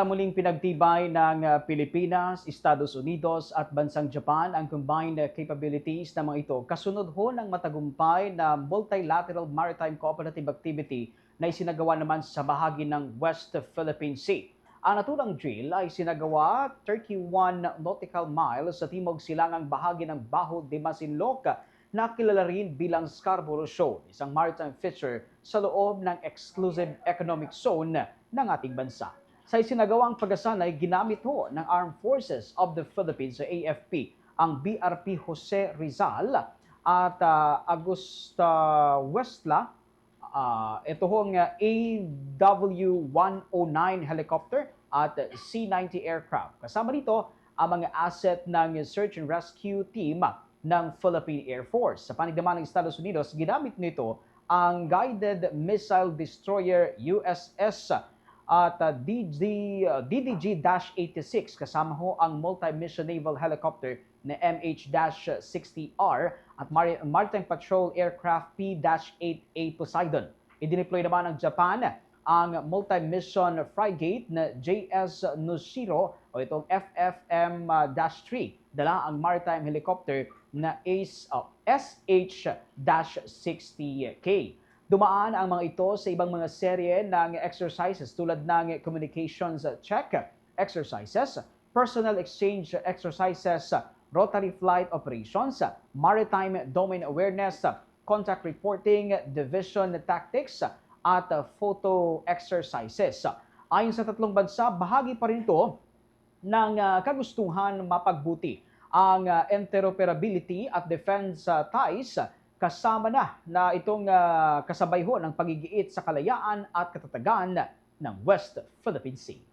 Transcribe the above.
Muling pinagtibay ng uh, Pilipinas, Estados Unidos at bansang Japan ang combined capabilities ng mga ito kasunod ho ng matagumpay na multilateral maritime cooperative activity na isinagawa naman sa bahagi ng West Philippine Sea. Ang naturang drill ay sinagawa 31 nautical miles sa timog silangang bahagi ng Baho de Masinloc na kilala rin bilang Scarborough Shoal, isang maritime feature sa loob ng exclusive economic zone ng ating bansa. Sa isinagawang pagasanay, ginamit ho ng Armed Forces of the Philippines sa AFP ang BRP Jose Rizal at uh, Augusta Westla. Uh, ito hong uh, AW-109 helicopter at C-90 aircraft. Kasama nito ang mga asset ng search and rescue team ng Philippine Air Force. Sa panig naman ng Estados Unidos, ginamit nito ang guided missile destroyer USS at uh, DD, uh, DDG-86 kasama ho ang multi-mission naval helicopter na MH-60R at Mar- Maritime Patrol Aircraft P-8A Poseidon. Idineploy naman ng Japan ang multi-mission frigate na JS Nushiro o itong FFM-3. Dala ang maritime helicopter na ACE, uh, SH-60K. Dumaan ang mga ito sa ibang mga serye ng exercises tulad ng communications check exercises, personal exchange exercises, rotary flight operations, maritime domain awareness, contact reporting, division tactics, at photo exercises. Ayon sa tatlong bansa, bahagi pa rin ito ng uh, kagustuhan mapagbuti ang uh, interoperability at defense ties kasama na na itong uh, kasabay ho ng pagigiit sa kalayaan at katatagan ng West Philippine Sea.